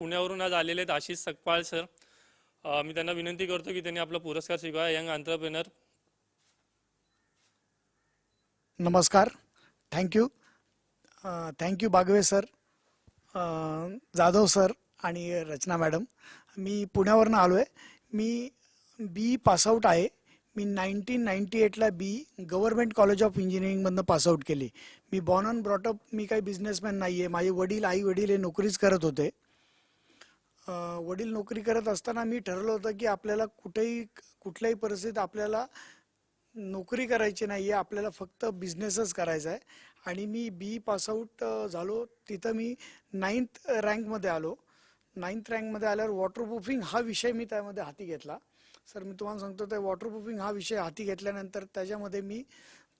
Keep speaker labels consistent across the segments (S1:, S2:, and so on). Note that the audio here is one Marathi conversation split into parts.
S1: पुण्यावरून आज आलेले आहेत आशिष सकपाळ सर. अ, मी त्यांना विनंती करतो की त्यांनी आपला पुरस्कार स्वीकारा. यंग एंटरप्रेनर
S2: नमस्कार. Thank you thank you Bagwe sir. A, Jadhav sir आणि रचना मॅडम. मी पुण्यावरनं आलो आहे मी बी पासआउट आहे. मी नाईन्टीन नाईन्टी एटला बी गव्हर्मेंट कॉलेज ऑफ इंजिनिअरिंगमधनं पासआउट केली. मी बॉर्न ऑन ब्रॉटअप मी काही बिझनेसमॅन नाही आहे माझे वडील आई वडील हे नोकरीच करत होते. वडील नोकरी करत असताना मी ठरवलं होतं की आपल्याला कुठेही कुठल्याही परिस्थितीत आपल्याला नोकरी करायची नाही आहे आपल्याला फक्त बिझनेसच करायचा आहे. आणि मी बी पासआउट झालो. तिथं मी नाईन्थ रँकमध्ये आलो. नाईन्थ रँकमध्ये आल्यावर वॉटरप्रूफिंग हा विषय मी त्यामध्ये हाती घेतला. सर मी तुम्हाला सांगतो ते वॉटरप्रूफिंग हा विषय हाती घेतल्यानंतर त्याच्यामध्ये मी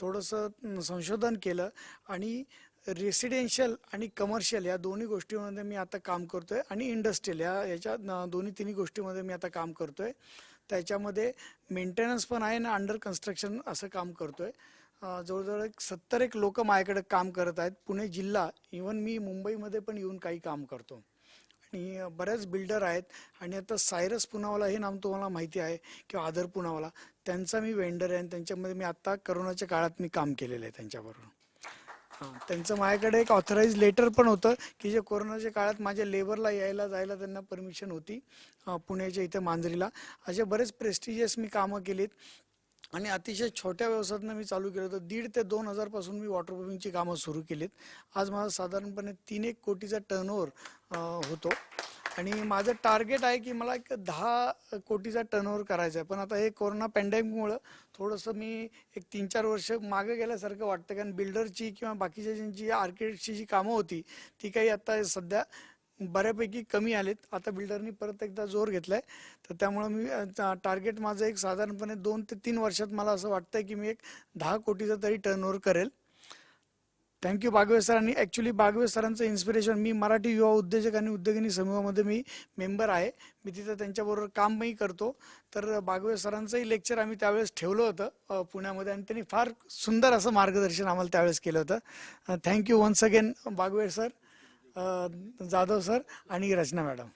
S2: थोडंसं संशोधन केलं. आणि रेसिडेन्शियल आणि कमर्शियल या दोन्ही गोष्टीमध्ये मी आता काम करतोय आणि इंडस्ट्रियल या याच्या दोन्ही तिन्ही गोष्टीमध्ये मी आता काम करतोय. त्याच्यामध्ये मेंटेनन्स पण आहे ना अंडर कन्स्ट्रक्शन असं काम करतोय. आहे जवळजवळ एक सत्तर एक लोक माझ्याकडे काम करत आहेत. पुणे जिल्हा इवन मी मुंबईमध्ये पण येऊन काही काम करतो. आणि बऱ्याच बिल्डर आहेत. आणि आता सायरस पुनावाला हे नाम तुम्हाला माहिती आहे किंवा आदर पुनावाला त्यांचा मी वेंडर आहे आणि त्यांच्यामध्ये मी आत्ता करोनाच्या काळात मी काम केलेलं आहे त्यांच्याबरोबर. त्यांचं माझ्याकडे एक ऑथराईज लेटर पण होतं की जे कोरोनाच्या काळात माझ्या लेबरला यायला जायला त्यांना परमिशन होती पुण्याच्या इथे मांजरीला. असे बरेच प्रेस्टिजियस मी कामं केलीत. आणि अतिशय छोट्या व्यवसायातनं मी चालू केलं होतं. दीड ते दोन हजारपासून मी वॉटरप्रूफिंगची कामं सुरू केलीत. आज माझा साधारणपणे तीन एक कोटीचा टर्नओव्हर होतो. आणि माझं टार्गेट आहे की मला एक दहा कोटीचा टर्नओव्हर करायचा आहे. पण आता हे कोरोना पॅन्डेमिकमुळं थोडंसं मी एक तीन चार वर्ष मागं गेल्यासारखं वाटतं. कारण बिल्डरची किंवा बाकीच्या ज्यांची आर्किटेक्टची जी कामं होती ती काही आता सध्या बऱ्यापैकी कमी आलेत. आता बिल्डरनी परत एकदा जोर घेतलाय. तर त्यामुळं मी टार्गेट माझं एक साधारणपणे दोन ते तीन वर्षात मला असं वाटतंय की मी एक दहा कोटीचा तरी टर्नओव्हर करेल. थँक्यू बागवे सर आणि ॲक्च्युली बागवे सरांचं इन्स्पिरेशन मी मराठी युवा उद्योजक आणि उद्योगिनी समूहामध्ये मी मेंबर आहे. मी तिथं त्यांच्याबरोबर कामही करतो. तर बागवे सरांचंही लेक्चर आम्ही त्यावेळेस ठेवलं होतं पुण्यामध्ये. आणि त्यांनी फार सुंदर असं मार्गदर्शन आम्हाला त्यावेळेस केलं होतं. Thank you once again Bagwe sir Jadhav sir आणि रचना मॅडम.